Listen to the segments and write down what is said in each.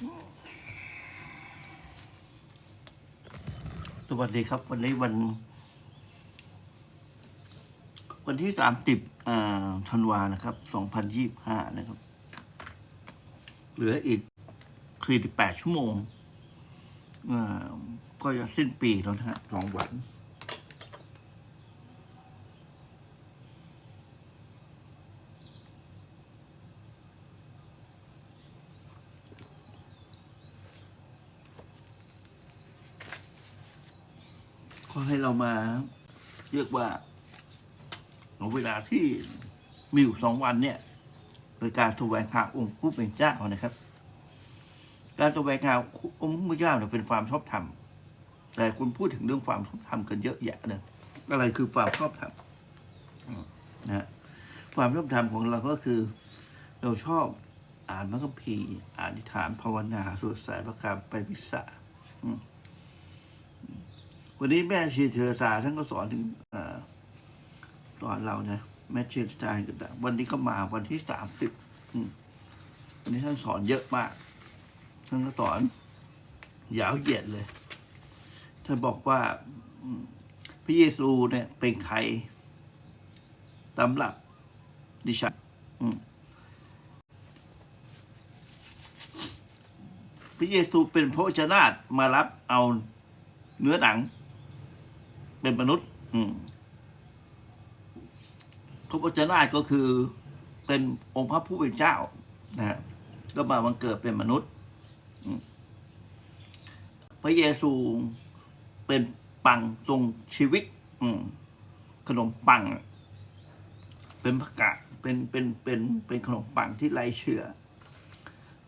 สวัสดีครับ วันนี้วัน วันที่สามสิบธันวานะครับสองพันยี่ห้านะครับ เหลืออีกคือแปดชั่วโมงอ่อก็จะสิ้นปีแล้วนะฮะสองวัน ให้เรามา เรียกว่าเวลาที่มีอยู่สองวันเนี่ยโดยการแสวงหาองค์ผู้เป็นเจ้านะครับ การแสวงหาองค์ผู้เป็นเจ้าเนี่ยเป็นความชอบธรรมแต่คุณพูดถึงเรื่องความชอบธรรมกันเยอะแยะเลยอะไรคือความชอบธรรมนะฮะความชอบธรรมของเราก็คือ เราชอบอ่านพระคัมภีร์อ่านนิฐานภาวนาสวดสายประการไปวิสาอืม วันนี้แม่ชีเทเรซาท่านก็สอนถึงอสอนเรานะแม่ชีเทเรซาก็ได้วันนี้ก็มาวันที่สามสิบวันนี้ท่านสอนเยอะมาก ท่านก็สอนยาวเหยียดเลย ท่านบอกว่าพระเยซูเนี่ยเป็นใครตำรับดิฉันพระเยซูเป็นพระเจ้านาถมารับเอาเนื้อหนัง เป็นมนุษย์ อืมพระวจนาถก็คือเป็นองค์พระผู้เป็นเจ้านะฮะก็มาบังเกิดเป็นมนุษย์อืมพระเยซูเป็นปังทรงชีวิต อืมขนมปัง เป็นผักกาดเป็นเป็นเป็นเป็นขนมปังที่ไร้เชื้อ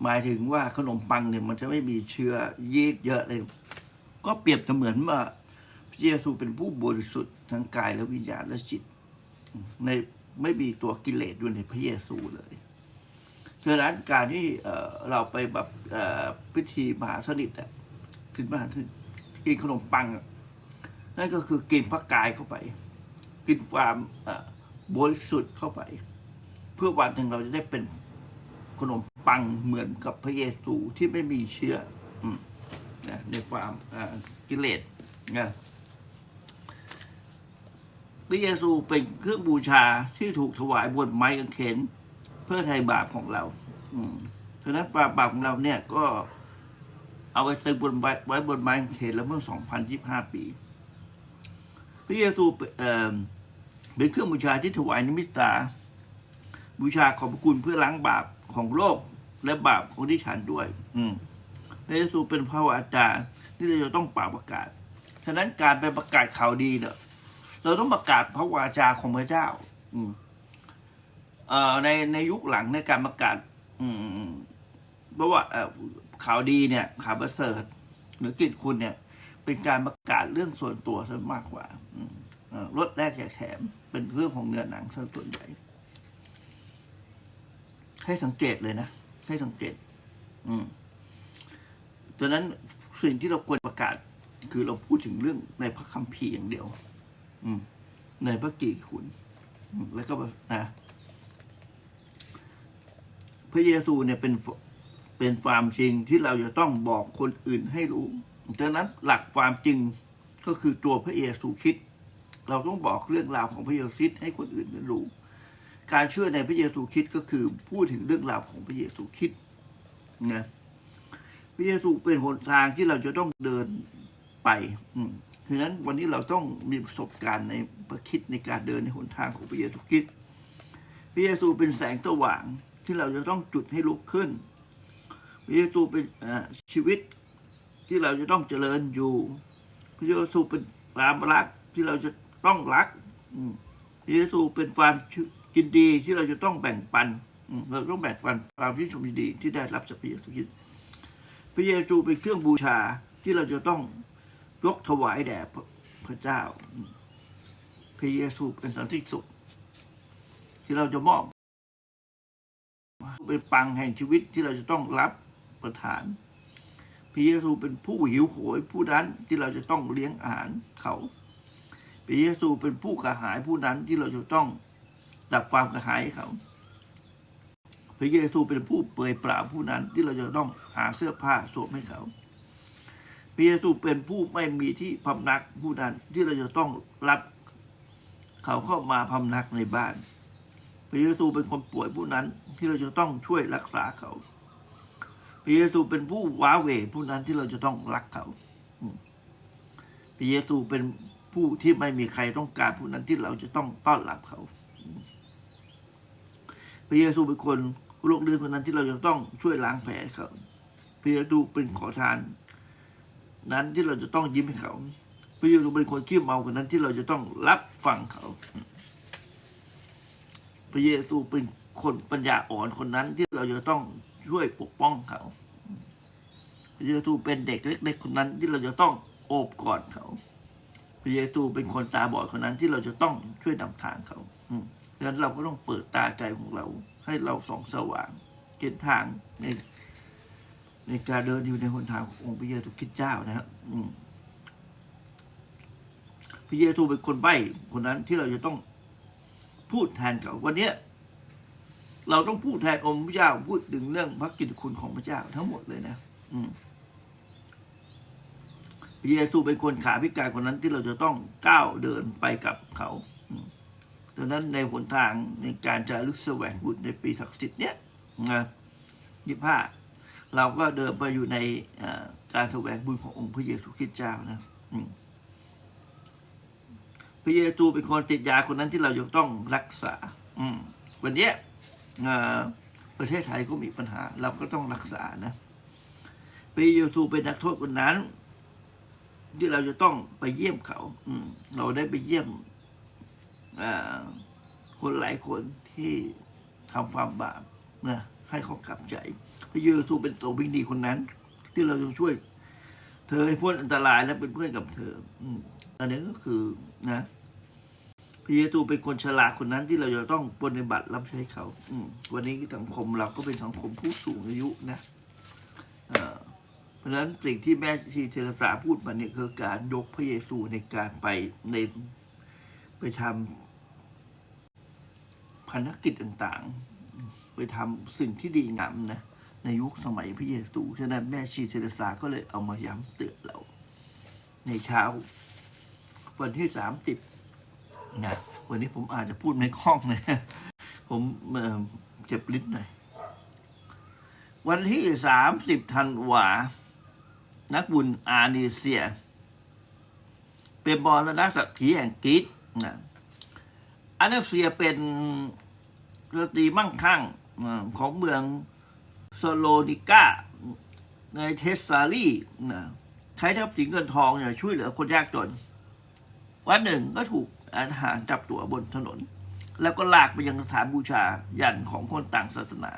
หมายถึงว่าขนมปังเนี่ยมันจะไม่มีเชื้อยีสต์เยอะเลย ก็เปรียบเสมือนว่าพระ เยซูเป็นผู้บริสุทธิ์ทั้งกายและวิญญาณและจิต ในไม่มีตัวกิเลสอยู่ในพระเยซูเลยฉะนั้นการที่เราไปแบบพิธีมหาสนิทอะกินมหาสนิทกินขนมปังนั่นก็คือกินพระกายเข้าไป กินความบริสุทธิ์เข้าไป เพื่อวันหนึ่งเราจะได้เป็นขนมปังเหมือนกับพระเยซูที่ไม่มีเชื้อนะในความกิเลสนะ ระเยซูเป็นเครื่องบูชาที่ถูกถวายบนไม้กางเขน เพื่อไถ่บาปของเรา อืมฉะนั้นบาปบาปของเราเนี่ยก็เอาไว้ตึงบนไว้บนไม้กางเขนแล้วเมื่อ2025ปี พระเยซูเป็นเอ่อเป็นเครื่องบูชาที่ถวายนิมิตตา บูชาขอบพระคุณเพื่อล้างบาปของโลกและบาปของที่ฉันด้วย อืมพระเยซูเป็นพระวาจาที่เราจะต้องป่าประกาศ ฉะนั้นการไปประกาศข่าวดีเนี่ย เราต้องประกาศพระวาจาของพระเจ้า อืมเอ่อในในยุคหลังในการประกาศ อืมเพราะว่าข่าวดีเนี่ยข่าวประเสริฐหรือกิจคุณเนี่ย เป็นการประกาศเรื่องส่วนตัวซะมากกว่าอืมเอ่อลดแรกแจกแถมเป็นเรื่องของเนื้อหนังซะส่วนใหญ่ให้สังเกตเลยนะ ให้สังเกต อืมดังนั้นสิ่งที่เราควรประกาศ คือเราพูดถึงเรื่องในพระคัมภีร์อย่างเดียว ในพระกีคุณแล้วก็นะพระเยซูเนี่ยเป็นเป็นความจริงที่เราจะต้องบอกคนอื่นให้รู้ดังนั้นหลักความจริงก็คือตัวพระเยซูคริดเราต้องบอกเรื่องราวของพระเยซูคริดให้คนอื่นได้รู้ การเชื่อในพระเยซูคริดก็คือพูดถึงเรื่องราวของพระเยซูคริดนะพระเยซูเป็นหนทางที่เราจะต้องเดินไป อื มฉะนั้นวันนี้เราต้องมีประสบการณ์ในประคิดในการเดินในหนทางของพระเยซูคริสต์พระเยซูเป็นแสงสว่างที่เราจะต้องจุดให้ลุกขึ้นพระเยซูเป็นชีวิตที่เราจะต้องเจริญอยู่พระเยซูเป็นความรักที่เราจะต้องรักพระเยซูเป็นความกินดีที่เราจะต้องแบ่งปันเราต้องแบ่งปันความชื่นชมยินดีที่ได้รับจากพระเยซูคริสต์พระเยซูเป็นเครื่องบูชาที่เราจะต้อง ยกถวายแด่พระเจ้า พระเยซูเป็นสันติสุข ที่เราจะมอบเป็นปังแห่งชีวิตที่เราจะต้องรับประทาน พระเยซูเป็นผู้หิวโหยผู้นั้นที่เราจะต้องเลี้ยงอาหารเขา พระเยซูเป็นผู้กระหายผู้นั้นที่เราจะต้องดับความกระหายเขา พระเยซูเป็นผู้เปลือยเปล่าผู้นั้นที่เราจะต้องหาเสื้อผ้าสวมให้เขา พระเยซูเป็นผู้ไม่มีที่พำนักผู้นั้นที่เราจะต้องรับเขาเข้ามาพำนักในบ้าน พระเยซูเป็นคนป่วยผู้นั้นที่เราจะต้องช่วยรักษาเขา พระเยซูเป็นผู้ว้าเหวผู้นั้นที่เราจะต้องรักเขา พระเยซูเป็นผู้ที่ไม่มีใครต้องการผู้นั้นที่เราจะต้องต้อนรับเขา พระเยซูเป็นคนโรคเรื้อนคนนั้นที่เราจะต้องช่วยล้างแผลเขา พระเยซูเป็นขอทาน นั้นที่เราจะต้องยิ้มให้เขาพระเยซูเป็นคนขี้เมาคนนั้นที่เราจะต้องรับฟังเขา พระเยซูเป็นคนปัญญาอ่อนคนนั้นที่เราจะต้องช่วยปกป้องเขา พระเยซูเป็นเด็กเล็ก ๆ คนนั้นที่เราจะต้องโอบกอดเขา พระเยซูเป็นคนตาบอดคนนั้นที่เราจะต้องช่วยนำทางเขาดังนั้นเราก็ต้องเปิดตาใจของเรา ให้เราส่องสว่างเห็นทางใน ในการเดินอยู่ในหนทางขององค์พระเยซูคริสต์เจ้านะครับพระเยซูเป็นคนใบ้คนนั้นที่เราจะต้องพูดแทนเขาวันนี้เราต้องพูดแทนองค์พระเจ้าพูดถึงเรื่องพระกิตติคุณของพระเจ้าทั้งหมดเลยนะพระเยซูเป็นคนขาพิการคนนั้นที่เราจะต้องก้าวเดินไปกับเขาดังนั้นในหนทางในการจะลึกแสวงบุญในปีศักดิ์สิทธิ์เนี้ยนะยี่ห้า เราก็เดินไปอยู่ในการแสวงบุญขององค์พระเยซูคริสต์เจ้านะพระเยซูเป็นคนติดยาคนนั้นที่เราจะต้องรักษา อืมวันนี้ประเทศไทยก็มีปัญหา เราก็ต้องรักษานะพระเยซูเป็นนักโทษคนนั้น ที่เราจะต้องไปเยี่ยมเขา อืมเราได้ไปเยี่ยมคนหลายคนที่ทำความบาปนะให้เขากลับใจ พระเยซูเป็นตัววิ่งดีคนนั้น ที่เราจะช่วย เธอให้พ้นอันตรายและเป็นเพื่อนกับเธอ อืมอันนี้ก็คือนะพระเยซูเป็นคนฉลาดคนนั้นที่เราจะต้องปฏิบัติรับใช้เขา อืมวันนี้สังคมเราก็เป็นสังคมผู้สูงอายุนะเอ่อเพราะฉะนั้นสิ่งที่แม่ชีเทรสาพูดมาเนี่ยคือการยกพระเยซูในการไปในไปทำพันธกิจต่างๆ ไปทำสิ่งที่ดีงามนะ ในยุคสมัยพระเยซูฉะนั้นแม่ชีเทเรสาก็เลยเอามาย้ำเตือนเรา ในเช้า วันที่สามสิบนะวันนี้ผมอาจจะพูดในคล่องเลยผมเอ่อเจ็บลิ้นหน่อยวันที่สามสิบธันวา นักบุญอาเนเซีย เป็นบอลนักสักขีแห่งกรีซนะอาเนเซียเป็นดนตรีมั่งคั่งเอ่อของเมือง โซโลนิก้าในเทสซาลีนะใช้ทรัพย์สินเงินทองเนี่ยช่วยเหลือคนยากจน วันหนึ่งก็ถูกอาหารจับตัวบนถนน แล้วก็ลากไปยังสถานบูชายันของคนต่างศาสนา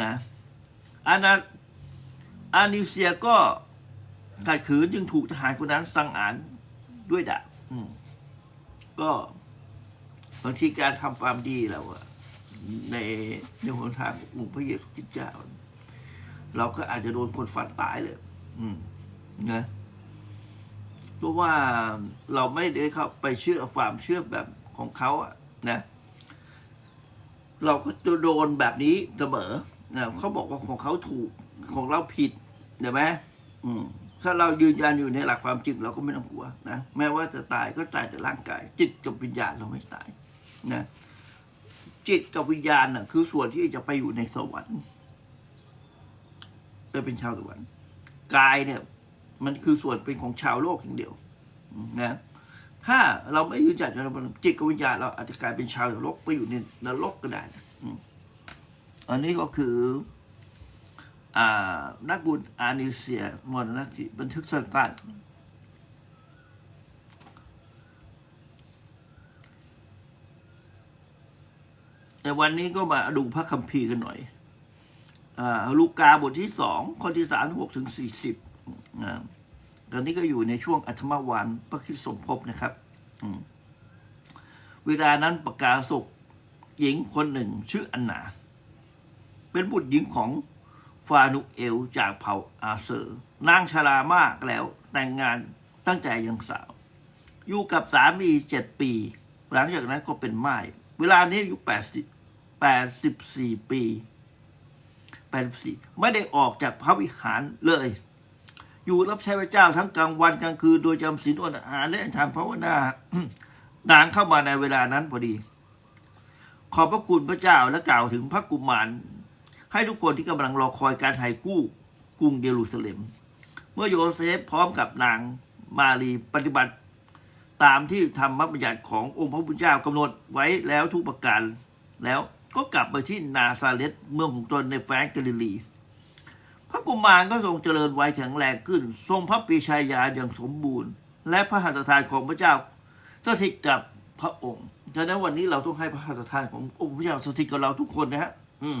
นะอานาอานิเซียก็ขัดขืนจึงถูกทหารคนนั้นสังหารด้วยดาบก็บางทีการทำความดีเราอะ ในในหนทางของค์พระเยซูคริสต์เจ้า เราก็อาจจะโดนคนฟันตายเลย อืมนะเพราะว่าเราไม่ได้เข้าไปเชื่อความเชื่อแบบของเขาอะนะ เราก็จะโดนแบบนี้เสมอนะเขาบอกว่าของเขาถูกของเราผิดเห็นไหมอืมถ้าเรายืนยันอยู่ในหลักความจริงเราก็ไม่ต้องกลัวนะแม้ว่าจะตายก็ตายแต่ร่างกาย จิตกับวิญญาณเราไม่ตายนะ จิตกับวิญญาณน่ะคือส่วนที่จะไปอยู่ในสวรรค์จะเป็นชาวสวรรค์กายเนี่ย มันคือส่วนเป็นของชาวโลกอย่างเดียวนะถ้าเราไม่ยืนจัดจิตกับวิญญาณเราอาจจะกลายเป็นชาวโลกไปอยู่ในนรกก็ได้อันนี้ก็คือ อ่า นักบุญอานิเซียมรณกิจบันทึกสั้นๆ แต่วันนี้ก็มาดูพระคัมภีร์กันหน่อยอาลูกาบทที่สองข้อที่สามหกถึงสี่สิบตอนนี้ก็อยู่ในช่วงอัธมวันพระคริสตสมภพนะครับเวลานั้นประกาศกหญิงคนหนึ่งชื่ออันนา เป็นบุตรหญิงของฟานุเอลจากเผ่าอาเซอร์ นางชรามากแล้วแต่งงานตั้งใจยังสาว อยู่กับสามีเจ็ดปี หลังจากนั้นก็เป็นไม้เวลานี้อายุแปดสิบ แปดสิบสี่ปีแปดสี่ไม่ได้ออกจากพระวิหารเลย อยู่รับใช้พระเจ้าทั้งกลางวันกลางคืนโดยจำศีลอดอาหารและทำภาวนา นางเข้ามาในเวลานั้นพอดี ขอบพระคุณพระเจ้าและกล่าวถึงพระกุมารให้ทุกคนที่กำลังรอคอยการไถ่กู้กรุงเยรูซาเล็ม เมื่อโยเซฟพร้อมกับนางมารีปฏิบัติตามที่ธรรมบัญญัติขององค์พระผู้เจ้ากำหนดไว้แล้วทุกประการแล้ว ก็กลับไปที่นาซาเรตเมืองของตนในแฟรงกลิลี พระกุมารก็ทรงเจริญวัยแข็งแรงขึ้น ทรงพระปีชาญาอย่างสมบูรณ์ และพระหัตถทานของพระเจ้าสถิตกับพระองค์ฉะนั้นวันนี้เราต้องให้พระหัตถทานขององค์พระเจ้าสถิตกับเราทุกคนนะฮะ อืม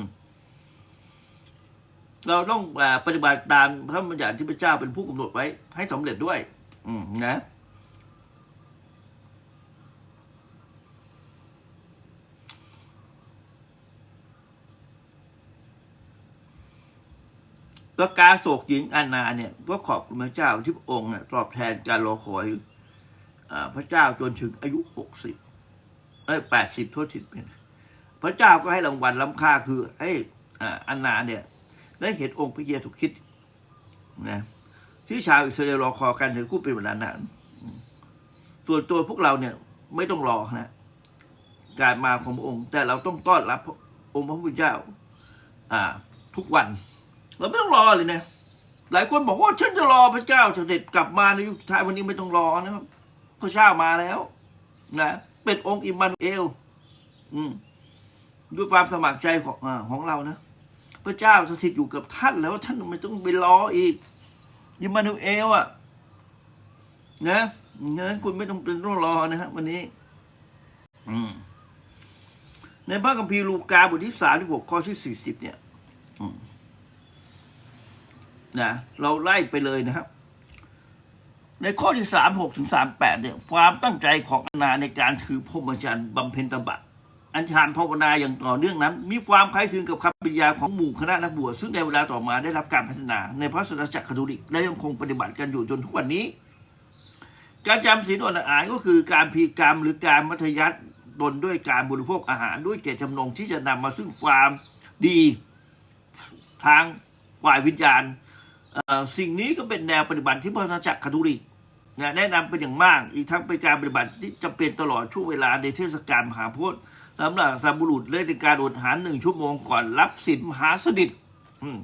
เราต้องปฏิบัติตามพระบัญญัติที่พระเจ้าเป็นผู้กำหนดไว้ ให้สำเร็จด้วย อืมนะ แล้วกาโศกหญิงอานาเนี่ยก็ขอบคุณพระเจ้าที่พระองค์น่ะตอบแทนการรอคอยอพระเจ้าจนถึงอายุหกสิบเอ้ยแปดสิบโทษทีเป็นพระเจ้าก็ให้รางวัลล้ำค่าคือให้อานาเนี่ยได้เห็นองค์พระเยซูคริสต์นะที่ชาวอิสราเอลรอคอยกันถึงกู้เป็นเวลานานส่วนตัวพวกเราเนี่ยไม่ต้องรอนะการมาของพระองค์ แต่เราต้องต้อนรับองค์พระผู้เป็นเจ้าทุกวัน เราไม่ต้องรอเลยนะ หลายคนบอกว่าฉันจะรอพระเจ้าเสด็จกลับมาในยุคสุดท้ายวันนี้ไม่ต้องรอนะครับพระเจ้ามาแล้ว นะเป็นองค์อิมมานูเอล อืมด้วยความสมัครใจของอของเรานะพระเจ้าสถิตอยู่กับท่านแล้วท่านไม่ต้องไปรออีกอิมมานูเอลอะ นะงั้นคุณไม่ต้องเป็นต้องรอนะฮะวันนี้ อืมในพระคัมภีร์ลูกาบทที่สามที่หกข้อที่สี่สิบเนี่ย นะเราไล่ไปเลยนะครับ ในข้อที่สามหกถึงสามแปดเนี่ย ความตั้งใจของอานาในการถือพรหมจรรย์บำเพ็ญตบะ อัญชานภาวนาอย่างต่อเนื่องนั้น มีความคล้ายคลึงกับคำปริญญาของหมู่คณะนักบวชซึ่งในเวลาต่อมาได้รับการพัฒนาในพระศาสนาจักรคาทอลิกและยังคงปฏิบัติกันอยู่จนทุกวันนี้ การจำศีลอดอาหารก็คือการพีกรรมหรือการมัธยัติตนด้วยการบริโภคอาหารด้วยเจตจำนงที่จะนำมาซึ่งความดีทางฝ่ายวิญญาณ สิ่งนี้ก็เป็นแนวปฏิบัติที่พระนาจักรคาทอลิกนะแนะนำเป็นอย่างมาก อีกทั้งเป็นการปฏิบัติที่จำเป็นตลอดช่วงเวลาในเทศกาลมหาพธิ์สำหรับสาบุรุษเลยในการอดอาหารหนึ่งชั่วโมงก่อนรับสินมหาสนิทอืม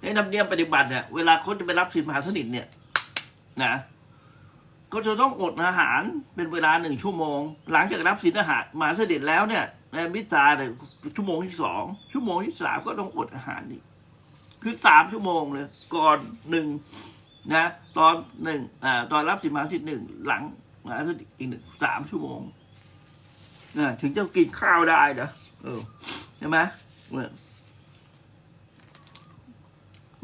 ในนำเนียมปฏิบัติเนี่ยเวลาเขาจะไปรับสินมหาสนิทเนี่ย นะก็จะต้องอดอาหารเป็นเวลาหนึ่งชั่วโมง หลังจากรับสินอาหารมหาสด็จแล้วเนี่ยในมิตราเนี่ยชั่วโมงที่สองชั่วโมงที่สามก็ต้องอดอาหารอีก คือสามชั่วโมงเลย ก่อนหนึ่งนะตอนหนึ่งอ่าตอนรับสินมหาเสด็จหนึ่งหลังมาสิอีกหนึ่งสามชั่วโมงนะถึงจะกินข้าวได้นะเออใช่ไหม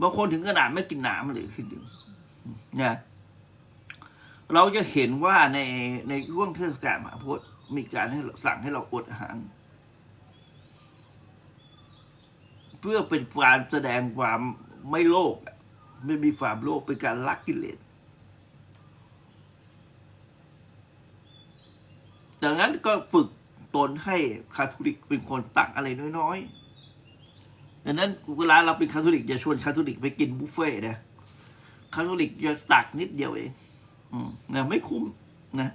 บางคนถึงขนาดไม่กินน้ำเลยคือดึงนะเราจะเห็นว่าในในช่วงเทศกาลมหาโพธิ์มีการให้สั่งให้เราอดอาหาร เพื่อเป็นการแสดงความไม่โลภไม่มีความโลภเป็นการลักกิเลสดังนั้นก็ฝึกตนให้คาทอลิกเป็นคนตักอะไรน้อยๆดังนั้นเวลาเราเป็นคาทอลิกอย่าชวนคาทอลิกไปกินบุฟเฟ่นะคาทอลิกจะตักนิดเดียวเองอืมนะไม่คุ้มนะ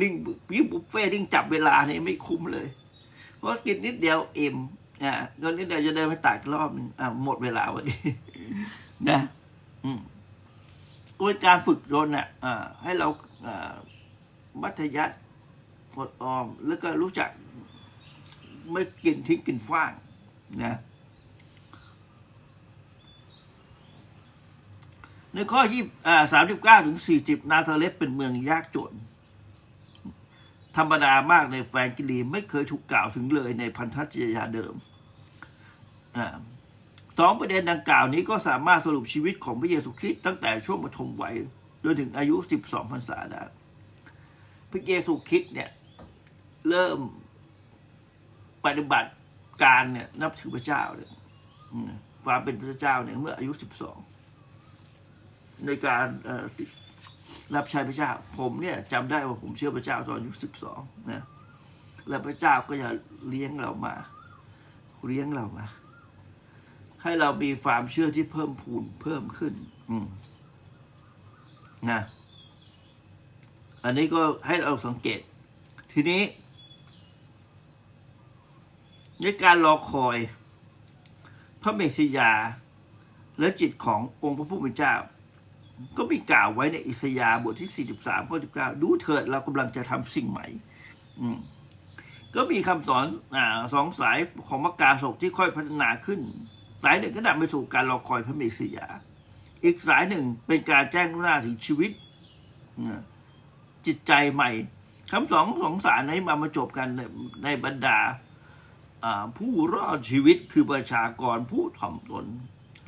ลิงยิ่งบุฟเฟ่ต์ยิ่งจับเวลาเนี่ยไม่คุ้มเลย เพราะกินนิดเดียวเอ็ม อ่าก็นิดเดี๋ยวจะเดินไปตักอีกรอบนึงอ่าหมดเวลาพอดีนะ อืมเป็นการฝึกตนอะอ่าให้เราอ่ามัธยัติอดออม แล้วก็รู้จักไม่กินทิ้งกินฟ้างนะในข้อยี่อ่าสามสิบเก้าถึงสี่สิบนาซาเรตเป็นเมืองยากจน ธรรมดามากในแฟรงกิลีไม่เคยถูกกล่าวถึงเลยในพันธจริยาเดิม สองประเด็นดังกล่าวนี้ก็สามารถสรุปชีวิตของพระเยซูคริสต์ตั้งแต่ช่วงปฐมวัยจนถึงอายุสิบสองพรรษาได้พระเยซูคริสต์เนี่ย เริ่มปฏิบัติการเนี่ย นับถือพระเจ้าเนี่ยความเป็นพระเจ้าเนี่ยเมื่ออายุสิบสองในการรับใช้พระเจ้า ผมเนี่ยจำได้ว่าผมเชื่อพระเจ้าตอนอายุสิบสองนะและพระเจ้าก็จะเลี้ยงเรามา เลี้ยงเรามา ให้เรามีความเชื่อที่เพิ่มพูนเพิ่มขึ้น อืมนะอันนี้ก็ให้เราสังเกต ทีนี้ในการรอคอย พระเมสสิยา และจิตขององค์พระผู้เป็นเจ้า ก็มีกล่าวไว้ในอิสยาห์บทที่ 43 ข้อ 19 ดูเถิดเรากำลังจะทำสิ่งใหม่อืมก็มีคำสอนอาสองสายของมักกาศกที่ค่อยพัฒนาขึ้น สายหนึ่งก็นำไปสู่การรอคอยพระเมสสิยา อีกสายหนึ่งเป็นการแจ้งล่วงหน้าถึงชีวิต จิตใจใหม่คำสองสองสารนี้มามาจบกันในในบรรดาผู้รอดชีวิตคือประชากรผู้ถ่อมตน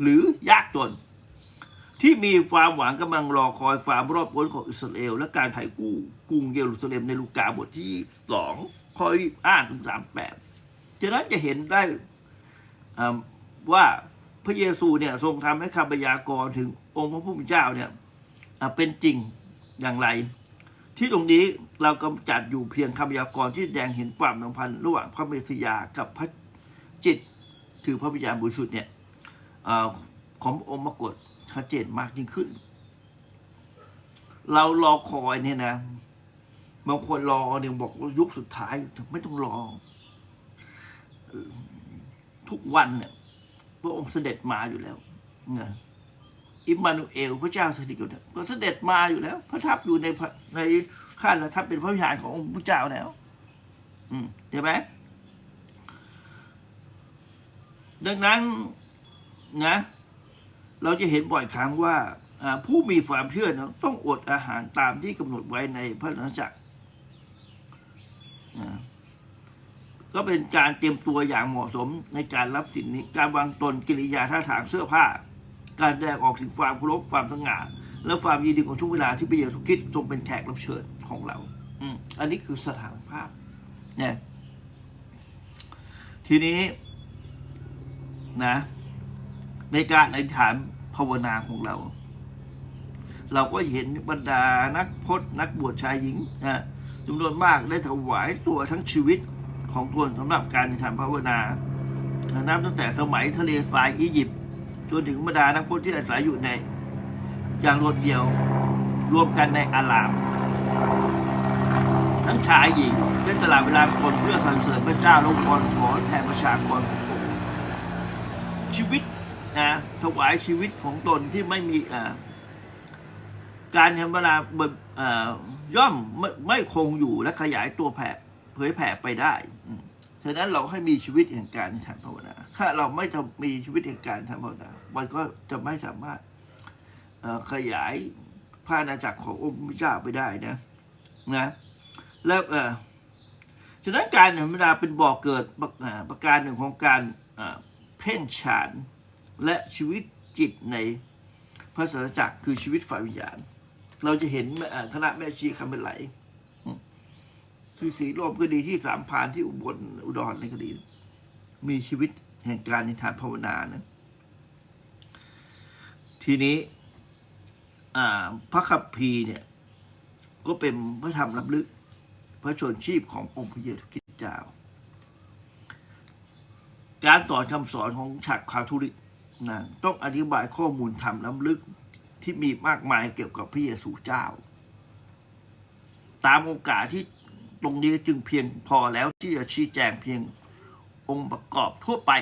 หรือยากจน ที่มีความหวังกำลังรอคอยความรอดพ้นของอิสราเอล และการไถ่กู้กรุงเยรูซาเล็มในลูกาบทที่สองข้ออ่าถึงสามแปดฉะนั้นจะเห็นได้ ว่าพระเยซูเนี่ยทรงทำให้คำพยากรณ์ถึงองค์พระผู้เป็นเจ้าเนี่ยเป็นจริงอย่างไร ที่ตรงนี้เรากำจัดอยู่เพียงคำพยากรณ์ที่แสดงเห็นความสัมพันธ์ระหว่างพระเมสยากับพระจิตคือพระวิญญาณบริสุทธิ์เนี่ยอขององค์มากฏชัดเจนมากยิ่งขึ้น เรารอคอยเนี่ยนะบางคนรอเนี่ยบอกว่ายุคสุดท้ายไม่ต้องรอ ทุกวันเนี่ย พระองค์เสด็จมาอยู่แล้วนะอิมมานูเอลพระเจ้าสถิตอยู่เนี่ยก็เสด็จมาอยู่แล้ว พระทับอยู่ในในข้าประทับเป็นพระวิหารขององค์พระเจ้าแล้ว อืมใช่ไหมดังนั้นนะ เราจะเห็นบ่อยครั้งว่าผู้มีความเชื่อนะต้องอดอาหารตามที่กำหนดไว้ในพระราชจักร ก็เป็นการเตรียมตัวอย่างเหมาะสมในการรับสิ่งนี้ การวางตนกิริยาท่าทางเสื้อผ้า การแสดงออกถึงความเคารพความสง่า และความยินดีของช่วงเวลาที่พระเยซูคริสต์ทรงเป็นแขกรับเชิญของเรา อืมอันนี้คือสถานภาพเนี่ยทีนี้นะ ในการอธิษฐานภาวนาของเรา เราก็เห็นบรรดานักพจน์นักบวชชายหญิงนะจำนวนมากได้ถวายตัวทั้งชีวิต ของตนสำหรับการอธิษฐานภาวนานับตั้งแต่สมัยทะเลทรายอียิปต์จนถึงบรรดานักพจน์ที่อาศัยอยู่ใน อย่างโดดเดี่ยวรวมกันในอาราม ทั้งชายหญิงได้สละเวลาคนเพื่อสรรเสริญพระเจ้าละวอนขอแทนประชากรของพระองค์ชีวิตนะถวายชีวิตของตนที่ไม่มีอ่าการทำเวลาบอ่าย่อมไม่ไม่คงอยู่และขยายตัวแผ่ เผยแผ่ไปได้ฉะนั้นเราให้มีชีวิตแห่งการทำภาวนา ถ้าเราไม่ทำมีชีวิตแห่งการทำภาวนา มันก็จะไม่สามารถขยายพาณาจักรขององค์พระเจ้าไปได้นะนะแล้วเออฉะนั้นการธรรมดาเป็นบ่อกเกิดประอ่าประการหนึ่งของการเพ่งฌานและชีวิตจิตในพระสัจจักรคือชีวิตฝ่ายวิญญาณ เราจะเห็นคณะแม่ชีคำเป็นไหล ที่สีลมก็ดีที่สามพานที่อุบลอุดรในก็ดี มีชีวิตแห่งการนิทานภาวนานะทีนี้พระคัมภีร์เนี่ย ก็เป็นพระธรรมรับลึก พระชนชีพขององค์พระเยซูคริสต์เจ้า การสอนคำสอนของฉักคาทอลิกนะต้องอธิบายข้อมูลธรรมล้ำลึกที่มีมากมายเกี่ยวกับพระเยซูเจ้า ตามโอกาสที่ ตรงนี้จึงเพียงพอแล้วที่จะชี้แจงเพียงองค์ประกอบทั่วไป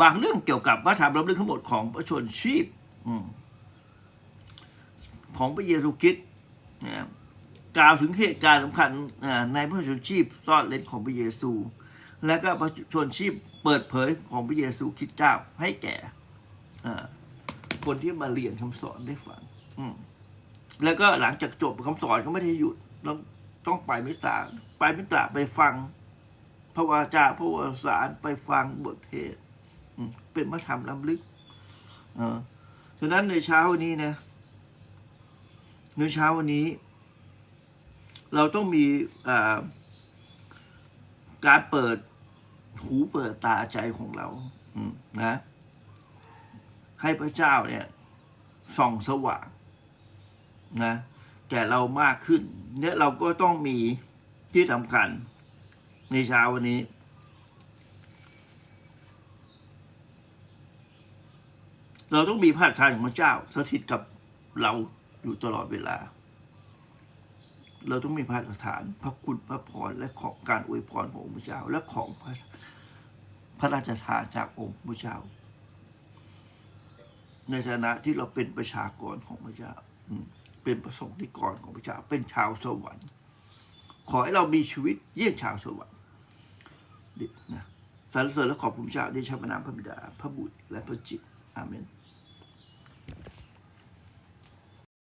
บางเรื่องเกี่ยวกับพระธรรมล้ำลึกทั้งหมดของพระชนชีพอของพระเยซูคริสต์นะกล่าวถึงเหตุการณ์สำคัญในพระชนชีพซ่อนเร้นของพระเยซู และก็พระชนชีพเปิดเผยของพระเยซูคริสต์เจ้าให้แก่คนที่มาเรียนคำสอนได้ฟัง อืม แล้วก็หลังจากจบคำสอนก็ไม่ได้หยุดต้องต้องไปมิสาไปมิสาไปฟัง พระวาจาพระวสารไปฟังบทเทศเป็นพระธรรมล้ำลึก เออฉะนั้นในเช้าวันนี้นะในเช้าวันนี้ เราต้องมีการเปิดหูเปิดตาใจของเราอืนะ ให้พระเจ้าเนี่ยส่องสว่าง นะแก่เรามากขึ้นเนี่ยเราก็ต้องมีที่สำคัญในเช้าวันนี้ เราต้องมีพระทานของพระเจ้า สถิตกับเราอยู่ตลอดเวลา เราต้องมีพระสถาน พระคุณพระพรและของการอวยพรขององค์พระเจ้า และของพระพระราชทานจากองค์พระเจ้า ในฐานะที่เราเป็นประชากรของพระเจ้าอื เป็นประสงค์นิกรของพระเจ้าเป็นชาวสวรรค์ขอให้เรามีชีวิตเยี่ยงชาวสวรรค์ดินะสรรเสริญและขอบคุณพระเจ้าในชาพระนามพระบิดา พระบุตรและพระจิตอาเมน